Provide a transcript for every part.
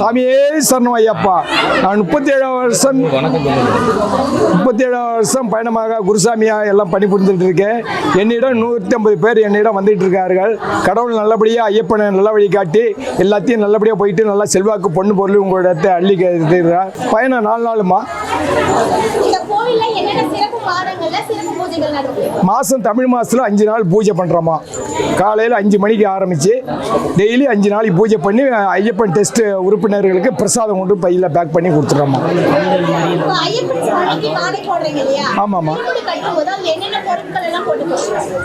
சாமியே சரணம் ஐயப்பா. நான் முப்பத்தி ஏழாம் வருஷம் முப்பத்தி ஏழாம் வருஷம் பயணமாக குருசாமியா எல்லாம் பணி புரிந்துட்டு இருக்கேன். என்னிடம் நூற்றி ஐம்பது பேர் என்னிடம் வந்துட்டு இருக்கார்கள். கடவுள் நல்லபடியாக ஐயப்பனை நல்ல வழி காட்டி எல்லாத்தையும் நல்லபடியாக போயிட்டு நல்லா செல்வாக்கு பொண்ணு பொருள் உங்களிடத்தை அள்ளி இருக்கிறார் பயணம் நாலு நாளுமா? மாதம் தமிழ் மாதத்தில் அஞ்சு நாள் பூஜை பண்ணுறோமா காலையில் அஞ்சு மணிக்கு ஆரம்பித்து டெய்லி அஞ்சு நாளைக்கு பூஜை பண்ணி ஐயப்பன் டெஸ்ட் உறுப்பினர்களுக்கு பிரசாதம் கொண்டு பையில் பேக் பண்ணி கொடுத்துட்றோமா. ஆமாம்மா.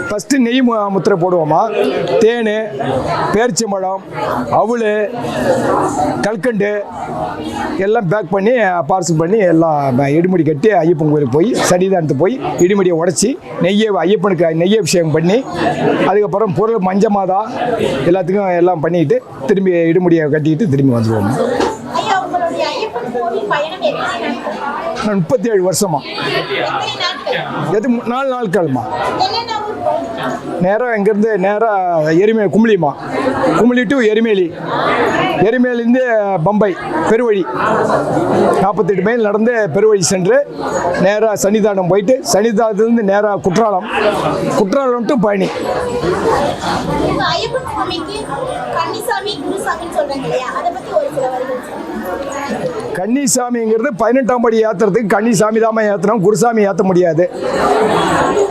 ஃபஸ்ட்டு நெய் முத்திரை போடுவோமா. தேன் பேரிச்சம்பழம் அவுள் கல்கண்டு எல்லாம் பேக் பண்ணி பார்சல் பண்ணி எல்லாம் இடுமுடி கட்டி ஐயப்பன் கோயிலுக்கு போய் சன்னிதானத்துக்கு போய் இடுமுடியை உடச்சி நெய்யை ஐயப்பனுக்கு நெய் அபிஷேகம் பண்ணி அதுக்கப்புறம் பொருள் மஞ்சமாதா எல்லாத்துக்கும் எல்லாம் பண்ணிட்டு திரும்பி இடுமுடியை கட்டிட்டு திரும்பி வந்துடுவோம் முப்பத்தி ஏழு வருஷமா. எது நாலு ஊர் போகணும்? நேராக இங்கேருந்து நேராக எரிமே கும்ளிமா கும்ளி டு எரிமேலி. எரிமேலிருந்து பம்பை பெருவழி. நாற்பத்தெட்டு மைல் நடந்து பெருவழி சென்று நேராக சன்னிதானம் போயிட்டு சன்னிதானத்துலேருந்து நேராக குற்றாலம். குற்றாலம் டு பழனி. ஐயப்பன் சுவாமிக்கு கன்னிசாமி குருசாமின்னு சொல்கிறாங்க இல்லையா? அதை பத்தி ஒரு சில வரிகள் சொல்லுங்க. கன்னிசாமிங்கிறது பதினெட்டாம் படி ஏற்றுறதுக்கு கன்னிசாமி தான் ஏற்றணும் குருசாமி ஏற்ற முடியாது.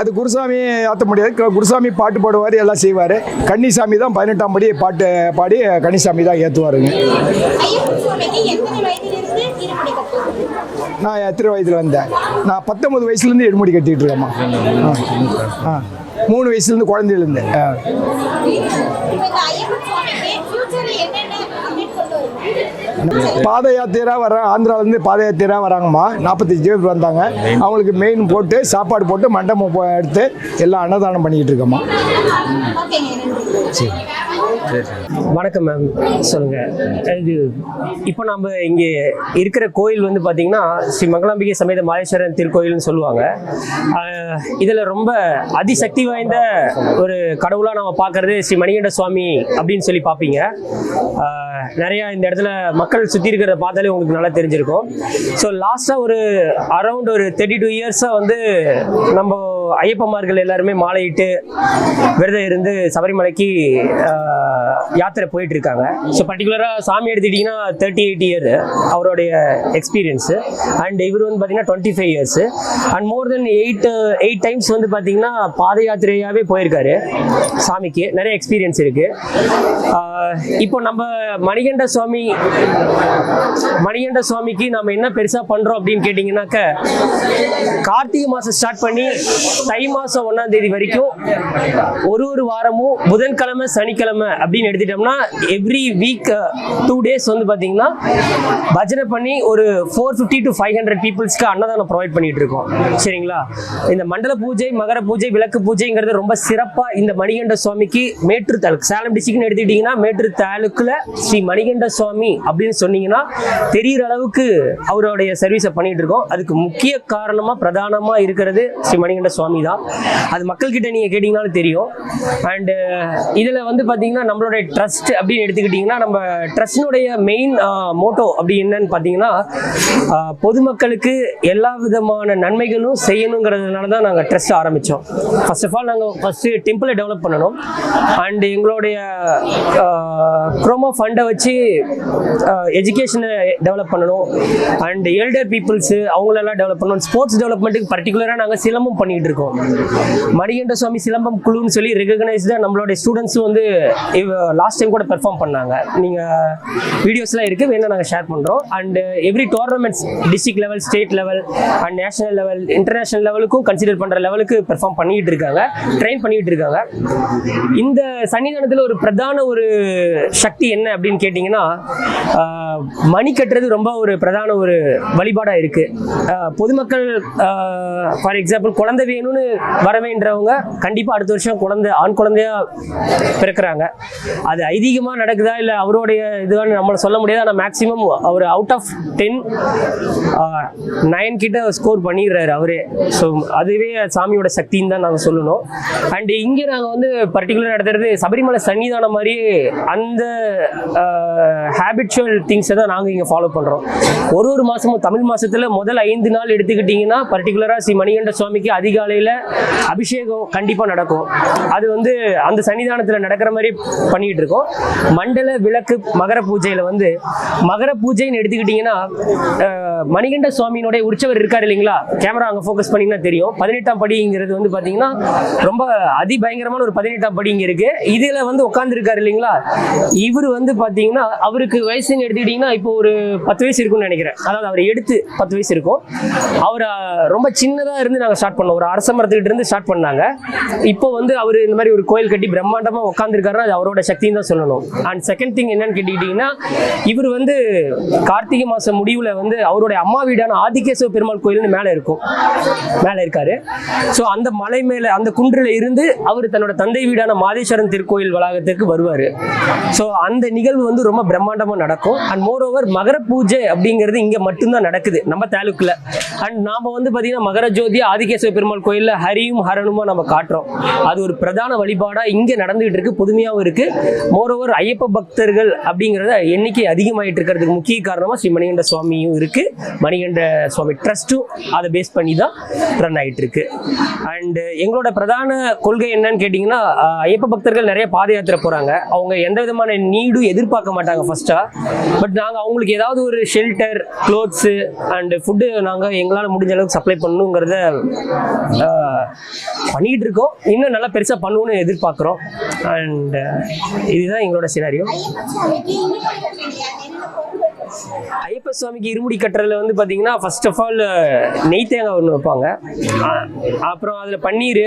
அது குருசாமி ஏற்ற முடியாது. குருசாமி பாட்டு பாடுவார் எல்லாம் செய்வார். கன்னிசாமி தான் பதினெட்டாம் படி பாட்டு பாடி கன்னிசாமி தான் ஏற்றுவாருங்க நான் எத்தனை வயதில் வந்தேன். நான் பத்தொன்பது வயசுலேருந்து எடுமுடி கட்டிகிட்டு இருக்கேம்மா. ஆ. மூணு வயசுலேருந்து குழந்தையிலேருந்து ஆ இப்போ இந்த ஐயப்பன் சுவாமிக்கு ஃபியூச்சர்ல என்னென்ன அப்டேட் கொண்டு வருவீங்க பாத யாத்திரா வர ஆந்திராவிலேருந்து பாத யாத்திரா வராங்கம்மா. நாற்பத்தஞ்சு பேர் வந்தாங்க. அவங்களுக்கு மெயின் போட்டு சாப்பாடு போட்டு மண்டபம் எடுத்து எல்லாம் அன்னதானம் பண்ணிக்கிட்டு இருக்கோம்மா. நன்றி. வணக்கம் மேம். சொல்லுங்க. இது இப்போ நம்ம இங்கே இருக்கிற கோயில் வந்து பார்த்தீங்கன்னா ஸ்ரீ மங்களாம்பிகை சமேத மாலேஸ்வரன் திருக்கோயில்னு சொல்லுவாங்க. இதில் ரொம்ப அதிசக்தி வாய்ந்த ஒரு கடவுளாக நம்ம பார்க்கறது ஸ்ரீ மணிகண்ட சுவாமி அப்படின்னு சொல்லி பார்ப்பீங்க நிறையா இந்த இடத்துல மக்கள் சுற்றி இருக்கிறத பார்த்தாலே உங்களுக்கு நல்லா தெரிஞ்சிருக்கும். ஸோ லாஸ்ட்டாக ஒரு அரௌண்ட் ஒரு தேர்ட்டி டூ இயர்ஸாக வந்து நம்ம ஐயப்பமார்கள் எல்லாருமே மாலையிட்டு விரதம் இருந்து சபரிமலைக்கு யாத்திரை போயிட்டு இருக்காங்க ஸோ பர்டிகுலராக சாமி எடுத்துக்கிட்டிங்கன்னா தேர்ட்டி எயிட் இயர் அவருடைய எக்ஸ்பீரியன்ஸு அண்ட் இவர் வந்து பார்த்தீங்கன்னா twenty five years and more then eight eight times வந்து பார்த்தீங்கன்னா பாத யாத்திரையாகவே போயிருக்காரு சாமிக்கு. நிறைய எக்ஸ்பீரியன்ஸ் இருக்கு. இப்போ நம்ம மணிகண்ட சுவாமி மணிகண்ட சுவாமிக்கு நம்ம என்ன பெருசாக பண்ணுறோம் அப்படின்னு கேட்டிங்கன்னாக்க கார்த்திகை மாதம் ஸ்டார்ட் பண்ணி தை மாதம் ஒன்றாம் தேதி வரைக்கும் ஒரு ஒரு வாரமும் புதன்கிழமை சனிக்கிழமை அப்படின்னு எடுத்துட்டோம்னா எவ்ரி வீக் டூ டேஸ் வந்து பார்த்தீங்கன்னா பஜனை பண்ணி ஒரு four fifty to five hundred பீப்புள்ஸ்க்கு அன்னதானம் ப்ரொவைட் பண்ணிட்டு இருக்கோம். சரிங்களா? இந்த மண்டல பூஜை மகர பூஜை விளக்கு பூஜைங்கிறது ரொம்ப சிறப்பாக இந்த மணிகண்ட சுவாமிக்கு மேற்று தாலுக்கு சேலம் டிஸ்ட்ரிக்ட்னு எடுத்துக்கிட்டிங்கன்னா மேற்று தாலுக்குல ஸ்ரீ மணிகண்ட சுவாமி அப்படின்னு சொன்னீங்கன்னா தெரிகிற அளவுக்கு அவருடைய சர்வீஸை பண்ணிட்டு இருக்கோம். அதுக்கு முக்கிய காரணமாக பிரதானமாக இருக்கிறது ஸ்ரீ மணிகண்ட சுவாமி. தான். அது மக்கள்கிட்ட நீங்கள் கேட்டிங்கனாலும் தெரியும். அண்டு இதில் வந்து பார்த்தீங்கன்னா நம்மளுடைய ட்ரஸ்ட் அப்படின்னு எடுத்துக்கிட்டிங்கன்னா நம்ம ட்ரஸ்டினுடைய மெயின் மோட்டோ அப்படி என்னன்னு பார்த்தீங்கன்னா பொதுமக்களுக்கு எல்லா விதமான நன்மைகளும் செய்யணுங்கிறதுனால தான் நாங்கள் ட்ரஸ்ட் ஆரம்பித்தோம் ஃபர்ஸ்ட் ஆஃப் ஆல் நாங்கள் ஃபஸ்ட்டு டெம்பிளை டெவலப் பண்ணணும். அண்ட் எங்களுடைய குரோமோ ஃபண்டை வச்சு எஜுகேஷனை டெவலப் பண்ணணும். அண்ட் எல்டர் பீப்புள்ஸு அவங்களெல்லாம் டெவலப் பண்ணணும். ஸ்போர்ட்ஸ் டெவலப்மெண்ட்டுக்கு பர்டிகுலராக நாங்கள் சிலம்பம் பண்ணிகிட்டு இருக்கும். மணிகண்ட சுவாமி சிலம்பம் குழுன்னு சொல்லி ரெகக்னைஸ்டாக நம்மளுடைய ஸ்டூடெண்ட்ஸும் வந்து லாஸ்ட் டைம் கூட பெர்ஃபார்ம் பண்ணாங்க. நீங்கள் வீடியோஸ்லாம் இருக்குது வேணால் நாங்கள் ஷேர் பண்ணுறோம் and every tournaments district level state level and national level international லெவலுக்கும் consider பண்ணுற லெவலுக்கு பெர்ஃபார்ம் பண்ணிகிட்டு இருக்காங்க. ட்ரெயின் பண்ணிகிட்டு இருக்காங்க. இந்த சன்னிதானத்தில் ஒரு பிரதான ஒரு சக்தி என்ன அப்படின்னு கேட்டிங்கன்னா மணி கட்டுறது ரொம்ப ஒரு பிரதான ஒரு வழிபாடாக இருக்குது பொதுமக்கள் ஃபார் எக்ஸாம்பிள் குழந்தை வேணும்னு வரவேன்றவங்க கண்டிப்பாக அடுத்த வருஷம் குழந்தை ஆண் குழந்தையா பிறக்கிறாங்க. அது ஐதீகமாக நடக்குதா இல்லை அவருடைய இதுவான்னு நம்மளை சொல்ல முடியாது. ஆனால் மேக்ஸிமம் அவர் அவுட் ஆஃப் டென் நைன் கிட்ட ஸ்கோர் பண்ணிடுறாரு அவரே. ஸோ அதுவே சாமியோட சக்தின்னு தான் நாங்கள் சொல்லணும். அண்ட் இங்கே நாங்கள் வந்து பர்டிகுலர் நடத்துறது சபரிமலை சன்னிதானம் மாதிரி அந்த ஹேபிச்சுவல் திங்ஸை தான் நாங்கள் இங்கே ஃபாலோ பண்ணுறோம் ஒரு ஒரு மாதமும் தமிழ் மாதத்தில் முதல் ஐந்து நாள் எடுத்துக்கிட்டிங்கன்னா பர்டிகுலராக ஸ்ரீ மணிகண்ட சுவாமிக்கு அதிகாலை அதிகாலையில் அபிஷேகம் கண்டிப்பாக நடக்கும். அது வந்து அந்த சன்னிதானத்தில் நடக்கிற மாதிரி பண்ணிக்கிட்டு இருக்கோம். மண்டல விளக்கு மகர பூஜையில் வந்து மகர பூஜைன்னு எடுத்துக்கிட்டிங்கன்னா மணிகண்ட சுவாமியினுடைய உற்சவர் இருக்கார் இல்லைங்களா? கேமரா அங்கே ஃபோக்கஸ் பண்ணிங்கன்னா தெரியும். பதினெட்டாம் படிங்கிறது வந்து பார்த்தீங்கன்னா ரொம்ப அதிபயங்கரமான ஒரு பதினெட்டாம் படி இங்கே இருக்கு. இதில் வந்து உட்காந்துருக்காரு இல்லைங்களா? இவர் வந்து பார்த்தீங்கன்னா அவருக்கு வயசுன்னு எடுத்துக்கிட்டிங்கன்னா இப்போ ஒரு பத்து வயசு இருக்கும்னு நினைக்கிறேன். அதாவது அவர் எடுத்து பத்து வயசு இருக்கும். அவர் ரொம்ப சின்னதாக இருந்து நாங்கள் ஸ்டார்ட் பண்ணோம். ஒரு அரச மரத்துக்கிட்ட இருந்து ஸ்டார்ட் பண்ணாங்க. இப்போ வந்து அவர் இந்த மாதிரி ஒரு கோயில் கட்டி பிரம்மாண்டமாக உட்காந்துருக்காருன்னா அது அவரோட சக்தின்னு தான் சொல்லணும். அண்ட் செகண்ட் திங் என்னன்னு கேட்டுக்கிட்டிங்கன்னா இவர் வந்து கார்த்திகை மாதம் முடிவில் வந்து அவருடைய அம்மா வீடான ஆதிகேசவ பெருமாள் கோயில்னு மேலே இருக்கும். மேலே இருக்காரு. ஸோ அந்த மலை மேலே அந்த குன்றில் இருந்து அவர் தன்னோட தந்தை வீடான மாதேஸ்வரன் திருக்கோயில் வளாகத்துக்கு வருவார். ஸோ அந்த நிகழ்வு வந்து ரொம்ப பிரம்மாண்டமாக நடக்கும். அண்ட் மோர் ஓவர் மகர பூஜை அப்படிங்கிறது இங்கே மட்டும்தான் நடக்குது. நம்ம தாலுக்கில். அண்ட் நாம் வந்து பார்த்தீங்கன்னா மகர ஜோதி ஆதிகேசவ பெருமாள் கோயில் கோயிலில் ஹரியும் ஹரனுமா நம்ம காட்டுறோம். அது ஒரு பிரதான வழிபாடாக இங்கே நடந்துகிட்டு இருக்கு புதுமையாகவும் இருக்கு. மோரோவர் ஐயப்ப பக்தர்கள் அப்படிங்கிறத எண்ணிக்கை அதிகமாயிட்டு இருக்கிறதுக்கு முக்கிய காரணமாக ஸ்ரீ மணிகண்ட சுவாமியும் இருக்கு. மணிகண்ட சுவாமி ட்ரஸ்ட்டும் அதை பேஸ் பண்ணி தான் ரன் ஆகிட்டு இருக்கு. அண்டு எங்களோட பிரதான கொள்கை என்னன்னு கேட்டிங்கன்னா ஐயப்ப பக்தர்கள் நிறைய பாத யாத்திரை போகிறாங்க அவங்க எந்த விதமான நீடும் எதிர்பார்க்க மாட்டாங்க ஃபர்ஸ்ட்டாக பட் நாங்கள் அவங்களுக்கு ஏதாவது ஒரு ஷெல்டர் க்ளோத்ஸு அண்டு ஃபுட்டு நாங்கள் எங்களால் முடிஞ்ச அளவுக்கு சப்ளை பண்ணணுங்கிறத பண்ணிகிட்டு பண்ணிக்கிட்டு இருக்கோம் இன்னும் நல்லா பெருசாக பண்ணுவோம்னு எதிர்பார்க்குறோம். அண்ட் uh, இதுதான் எங்களோட சினாரியோ ஐயப்ப சுவாமிக்கு இருமுடி கட்டுறதுல வந்து பார்த்தீங்கன்னா ஃபர்ஸ்ட் ஆஃப் ஆல் uh, நெய் தேங்காய் ஒன்று வைப்பாங்க. அப்புறம் அதில் பன்னீர்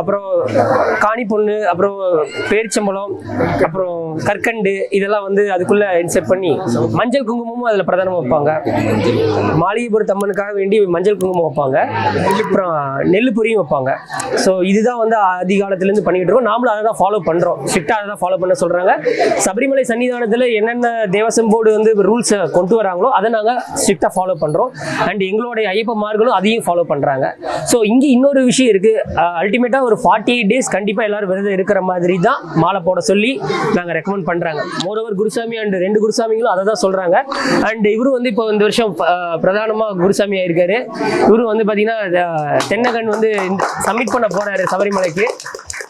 அப்புறம் காணி பொண்ணு அப்புறம் பேரிச்சம்பழம் அப்புறம் கற்கண்டு இதெல்லாம் வந்து அதுக்குள்ளே இன்செர்ட் பண்ணி மஞ்சள் குங்குமமும் அதில் பிரதானமாக வைப்பாங்க. மாளிகைபுரத்து அம்மனுக்காக வேண்டி மஞ்சள் குங்குமம் வைப்பாங்க. அப்புறம் நெல் பொரியும் வைப்பாங்க. ஸோ இதுதான் வந்து அதிகாலத்துலேருந்து பண்ணிக்கிட்டு இருக்கோம். நாமளும் அதை தான் ஃபாலோ பண்ணுறோம் ஸ்ட்ரிக்டாக அதை தான் ஃபாலோ பண்ண சொல்கிறாங்க சபரிமலை சன்னிதானத்தில் என்னென்ன தேவசம் போர்டு வந்து ரூல்ஸை கொண்டு வராங்களோ அதை நாங்கள் ஸ்ட்ரிக்டாக ஃபாலோ பண்ணுறோம் அண்ட் எங்களுடைய ஐயப்பமார்களும் அதையும் ஃபாலோ பண்ணுறாங்க ஸோ இங்கே இன்னொரு விஷயம் இருக்குது அல்டிமேட்டாக ஒரு ஃபார்ட்டி எயிட் டேஸ் கண்டிப்பாக எல்லாரும் விரதம் இருக்கிற மாதிரி தான் மாலை போட சொல்லி நாங்கள் ரெக்கமெண்ட் பண்ணுறாங்க மோரோவர் குருசாமி அண்ட் ரெண்டு குருசாமிகளும் அதை தான் சொல்கிறாங்க அண்ட் இவரும் வந்து இப்போ இந்த வருஷம் பிரதானமாக குருசாமி ஆயிருக்காரு. இவரும் வந்து பார்த்தீங்கன்னா தென்னகன் வந்து சப்மிட் பண்ண போகிறாரு சபரிமலைக்கு.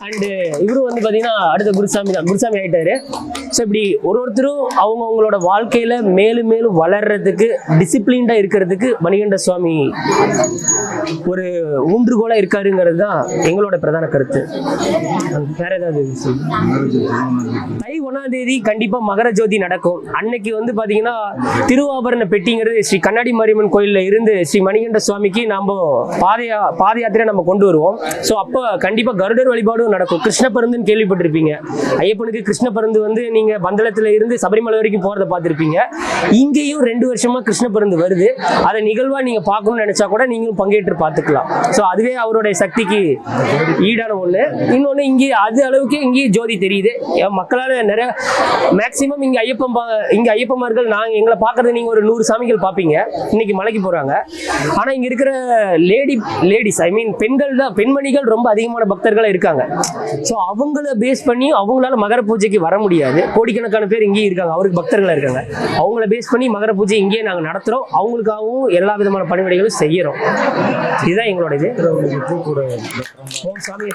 அண்டு uh, இவரும் வந்து பார்த்தீங்கன்னா அடுத்த குருசாமி தான். குருசாமி ஆகிட்டாரு ஸோ இப்படி ஒரு ஒருத்தரும் அவங்க அவங்களோட வாழ்க்கையில் மேலும் மேலும் வளர்றதுக்கு டிசிப்ளின்டாக இருக்கிறதுக்கு மணிகண்ட சுவாமி ஒரு ஊன்றுகோலாக இருக்காருங்கிறது தான் எங்களோட பிரதான கருத்து. வேற ஏதாவது தை ஒன்றாம் தேதி கண்டிப்பாக மகர ஜோதி நடக்கும். அன்னைக்கு வந்து பார்த்தீங்கன்னா திருவாபரண பெட்டிங்கிறது ஸ்ரீ கண்ணாடி மாரியம்மன் கோயிலில் இருந்து ஸ்ரீ மணிகண்ட சுவாமிக்கு நாம் பாதையா பாத யாத்திரை நம்ம கொண்டு வருவோம். ஸோ அப்போ கண்டிப்பாக கருடர் வழிபாடும் நடக்கும். கிருஷ்ண பருந்துன்னு கேள்விப்பட்டிருப்பீங்க. ஐயப்பனுக்கு கிருஷ்ண பருந்து வந்து நீங்கள் பந்தளத்தில் இருந்து சபரிமலை வரைக்கும் போகிறத பார்த்துருப்பீங்க. இங்கேயும் ரெண்டு வருஷமாக கிருஷ்ண பருந்து வருது. அதை நிகழ்வாக நீங்கள் பார்க்கணும்னு நினச்சா கூட நீங்களும் பங்கேற்று பார்த்துக்கலாம். ஸோ அதுவே அவருடைய சக்திக்கு ஈடான ஒன்று இன்னொன்று இங்கே அது அளவுக்கு இங்கேயும் ஜோதி தெரியுது. மக்களால் நிறைய மேக்சிமம் இங்கே ஐயப்பன் இங்கே ஐயப்பமார்கள் நாங்கள் எங்களை பார்க்கறது நீங்கள் ஒரு நூறு சாமிகள் பார்ப்பீங்க. இன்னைக்கு மலைக்கு போகிறாங்க ஆனால் இங்கே இருக்கிற லேடி லேடிஸ் ஐ மீன் பெண்கள் தான் பெண்மணிகள் ரொம்ப அதிகமான பக்தர்களாக இருக்காங்க. ஸோ அவங்கள பேஸ் பண்ணி அவங்களால மகர பூஜைக்கு வர முடியாது. கோடிக்கணக்கான பேர் இங்கேயும் இருக்காங்க. அவருக்கு பக்தர்களாக இருக்காங்க. அவங்கள பேஸ் பண்ணி மகர பூஜை இங்கேயே நாங்கள் நடத்துகிறோம் அவங்களுக்காகவும் எல்லா விதமான பணிவிடைகளும் செய்கிறோம் இதுதான் எங்களோட இது. சாமியை